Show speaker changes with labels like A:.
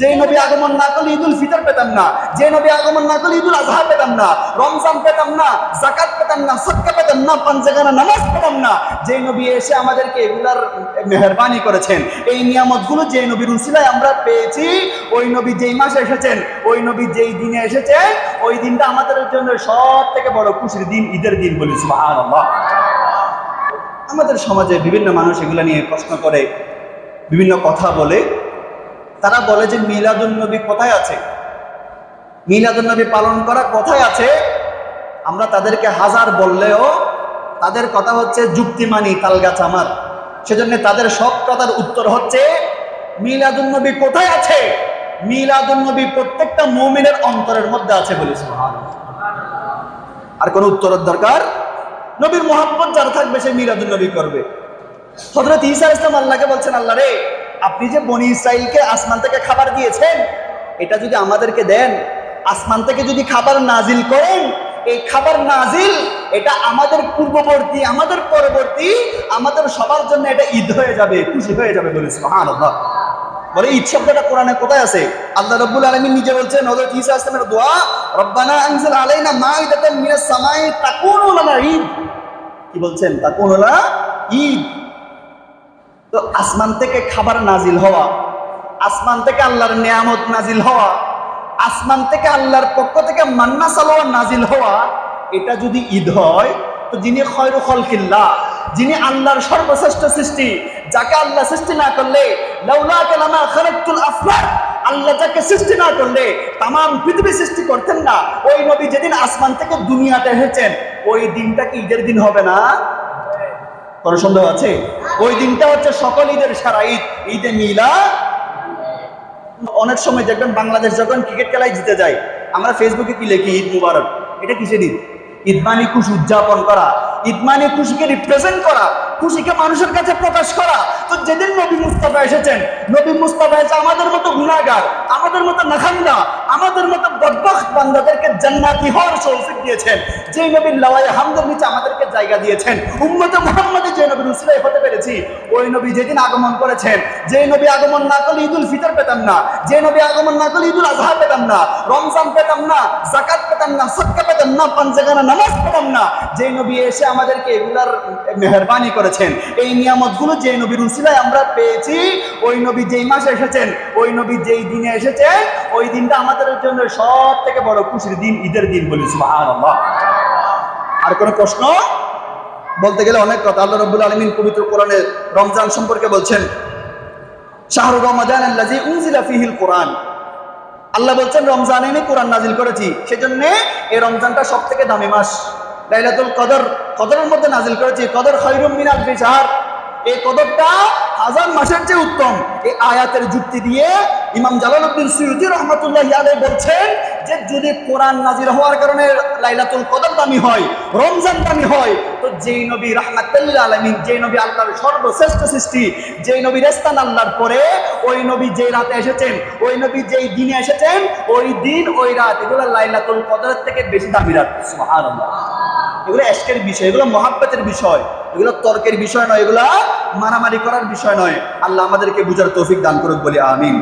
A: যে নবী আগমন না করলে ঈদুল ফিতর পেতাম না, যে নবী আগমন না করলে ঈদুল আজহা পেতাম না, রমজান পেতাম না জাকাত পেতাম না সৎকা পেতাম না পাঞ্জাগানা নামাজ পেতাম না। যে নবী এসে আমাদেরকে এগুলার মেহরবানি করেছেন, এই নিয়ামতগুলো যে নবীর উসিলায় আমরা পেয়েছি, ওই নবী যেই মাসে এসেছেন, ওই নবী যেই দিনে এসেছেন, ওই দিনটা আমাদের জন্য সব থেকে বড় খুশির দিন, ঈদের দিন বলি, সুবহানাল্লাহ। আমাদের সমাজে বিভিন্ন মানুষ এগুলো নিয়ে প্রশ্ন করে, বিভিন্ন কথা বলে তারা বলে যে মিলাদুন নবী কোথায় আছে? মিলাদুন নবী পালন করা কোথায় আছে? আমরা তাদেরকে হাজার বললেও তাদের কথা হচ্ছে যুক্তি মানি তালগাছ আমার। সেজন্য তাদের সব কথার উত্তর হচ্ছে, মিলাদুন নবী কোথায় আছে? মিলাদুন নবী প্রত্যেকটা মুমিনের অন্তরের মধ্যে আছে বলে সুবহানাল্লাহ। আর কোনো উত্তরের দরকার? নবীর মোহাম্মদ যারা থাকবে সে মিলাদুন নবী করবে। হজরত ঈসা ইসলাম আল্লাহকে বলছেন, আল্লাহ রে, আপনি যে বনি ইসরাইলকে আসমান থেকে খাবার দিয়েছেন, এটা যদি আমাদেরকে দেন, আসমান থেকে যদি খাবার নাজিল করেন, এই খাবার নাজিল, এটা আমাদের পূর্ববর্তী, আমাদের পরবর্তী, আমাদের সবার জন্য এটা ঈদ হয়ে যাবে, খুশি হয়ে যাবে বলে, সুবহানাল্লাহ। বলে ঈদ শব্দটা কোরআনে কোথায় আছে? আল্লাহ রব্বুল আলামিন নিজে বলছেন, হযরত ঈসা ইসলামের দোয়া, রব্বানা আনজিল আলাইনা মাইদাতাম মিনাস সামাই, তাকুনু লানা ঈদ। কি বলছেন? তাকুনু লানা ঈদ। তো আসমান থেকে খাবার নাজিল হওয়া, আসমান থেকে আল্লাহর নিয়ামত নাজিল হওয়া, আসমান থেকে আল্লাহর পক্ষ থেকে মান্না সালোয়ার নাজিল হওয়া, এটা যদি ঈদ হয়, তো যিনি খয়রু খলকিল্লা যিনি আল্লাহর সর্বশ্রেষ্ঠ সৃষ্টি, যাকে আল্লাহ সৃষ্টি না করলে আল্লাহ যাকে সৃষ্টি না করলে তাম পৃথিবী সৃষ্টি করতেন না। ওই নবী যেদিন আসমান থেকে দুনিয়াতে এসেছেন, ওই দিনটা কি ঈদের দিন হবে না? কোনো সন্দেহ আছে? ওই দিনটা হচ্ছে সকল ঈদের সারা ঈদ। ঈদে মিলা অনেক সময় দেখবেন বাংলাদেশ যখন ক্রিকেট খেলায় জিতে যায়, আমরা ফেসবুকে কি লিখি, ঈদ মুবারক? এটা কিসের ঈদ? ঈদ মানে খুশি উদযাপন করা। ঈদ মানে খুশিকে রিপ্রেজেন্ট করা, খুশিকে মানুষের কাছে প্রকাশ করা। তো যেদিন নবী মুস্তাফা এসেছেন, নবী মুস্তাফা এসে আমাদের মতো গুণাগার, আমাদের মতো নাখান্দা আমাদের মতো বদবখত বান্দাদেরকে জান্নাতি হওয়ার তৌফিক দিয়েছেন। যে নবীর লওয়ায় হামদের নিচে আমাদেরকে জায়গা দিয়েছেন। উম্মতে মুহাম্মদে যে নবীর উসিলাই হতে পেরেছি, ওই নবী যেদিন আগমন করেছেন যে নবী আগমন না করলে ঈদুল ফিতর পেতাম না যে নবী আগমন না করলে ঈদুল আজহা পেতাম না, রমজান পেতাম না জাকাত পেতাম না সৎকা পেতাম না পাঞ্জাগানা নামাজ পেতাম না যে নবী এসে আমাদেরকে এগুলার মেহরবানি করেছেন। এই নিয়ামতগুলো যে নবীর উসিলায় আমরা পেয়েছি, ওই নবী যেই মাসে এসেছেন, ওই নবী যেই দিনে এসেছেন, ওই দিনটা আমাদের জন্য সব থেকে বড় খুশির দিন ঈদের দিন বলি আর কোনো প্রশ্ন? বলতে গেলে অনেক কথা। আল্লাহ রব্বুল আলমিন পবিত্র কোরআনে রমজান সম্পর্কে বলছেন, শাহরু রমাজান আল্লাজি ফিহিল কোরআন। আল্লাহ বলছেন, রমজানে কোরআন নাজিল করেছি। সেজন্য এই রমজানটা সব থেকে দামি মাস। লাইলাতুল কদর, কদরের মধ্যে নাজিল করেছি। কদর খৈরুম মিনাল ফিশার। এই কদরটা হাজার মাসের চেয়ে উত্তম। এই আয়াতের যুক্তি দিয়ে ইমাম জালালউদ্দিন সুয়ুতি রহমতুল্লাহ আলাই বলছেন যে, যদি কোরআন নাজির হওয়ার কারণে লাইলাতুল কদর দামি হয়, রমজান দামি হয়, তো যেই নবী রাহমাতুল্লাহ আলামিন, যেই নবী আল্লাহর সর্বশ্রেষ্ঠ সৃষ্টি, যেই নবী রেস্তান আল্লাহর পরে, ওই নবী যেই রাতে এসেছেন, ওই নবী যেই দিনে এসেছেন, ওই দিন, ওই রাত, এগুলো লাইলাতুল কদরের থেকে বেশি দামি রাত। এগুলো এশকের বিষয়, এগুলো মহাব্বতের বিষয়, এগুলো তর্কের বিষয় নয়, এগুলো মারামারি করার বিষয় নয়। আল্লাহ আমাদেরকে বুঝার তৌফিক দান করুক বলে আমিন।